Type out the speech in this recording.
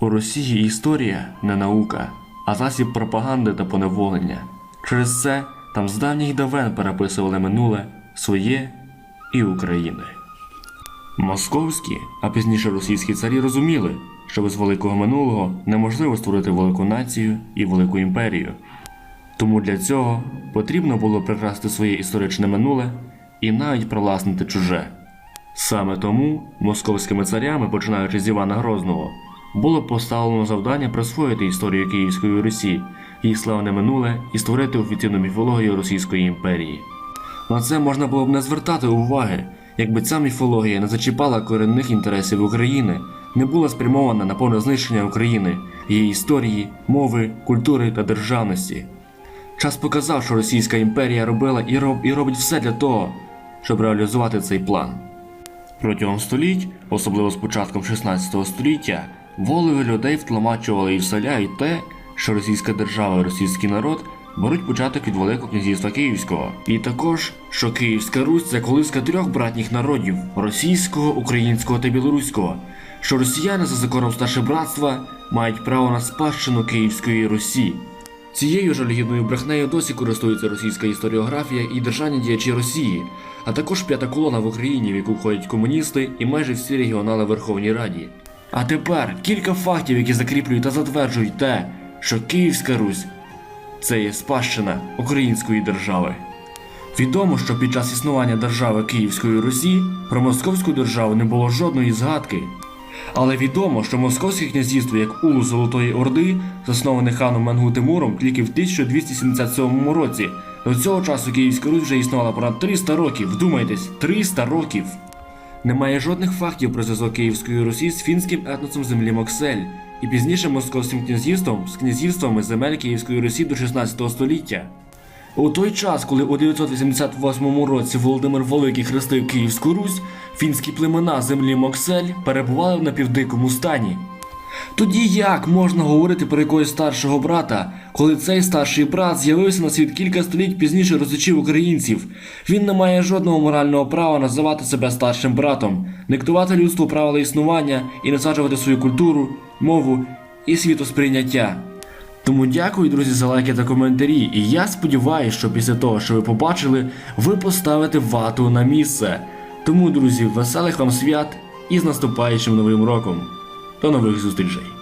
У Росії історія не наука, а засіб пропаганди та поневолення. Через це там з давніх давен переписували минуле своє і України. Московські, а пізніше російські царі розуміли, що без великого минулого неможливо створити велику націю і велику імперію. Тому для цього потрібно було прикрасти своє історичне минуле і навіть проласнити чуже. Саме тому московськими царями, починаючи з Івана Грозного, було поставлено завдання присвоїти історію Київської Русі, її славне минуле і створити офіційну міфологію Російської імперії. На це можна було б не звертати уваги, якби ця міфологія не зачіпала корінних інтересів України, не була спрямована на повне знищення України, її історії, мови, культури та державності. Час показав, що Російська імперія робила і, роб, і робить все для того, щоб реалізувати цей план. Протягом століть, особливо з початком 16 століття, голови людей втламачували і вселяють те, що російська держава і російський народ беруть початок від Великого князівства Київського, і також, що Київська Русь це колиска трьох братніх народів російського, українського та білоруського, що росіяни за законом старше братства мають право на спадщину Київської Русі. Цією жалюгідною брехнею досі користується російська історіографія і державні діячі Росії, а також п'ята колона в Україні, в яку входять комуністи і майже всі регіонали Верховній Раді. А тепер кілька фактів, які закріплюють та затверджують те, що Київська Русь це є спадщина української держави. Відомо, що під час існування держави Київської Русі про московську державу не було жодної згадки. Але відомо, що Московське князівство як улус Золотої Орди, засноване ханом Менгу Тимуром тільки в 1277 році. До цього часу Київська Русь вже існувала понад 300 років. Вдумайтесь, 300 років! Немає жодних фактів про зв'язок Київської Русі з фінським етносом землі Моксель і пізніше московським князівством з князівствами земель Київської Русі до 16 століття. У той час, коли у 988 році Володимир Великий хрестив Київську Русь, фінські племена землі Моксель перебували в напівдикому стані. Тоді як можна говорити про якогось старшого брата, коли цей старший брат з'явився на світ кілька століть пізніше розучив українців? Він не має жодного морального права називати себе старшим братом, диктувати людству правила існування і насаджувати свою культуру, мову і світосприйняття. Тому дякую, друзі, за лайки та коментарі. І я сподіваюся, що після того, що ви побачили, ви поставите вату на місце. Тому, друзі, веселих вам свят і з наступаючим новим роком. До нових зустрічей!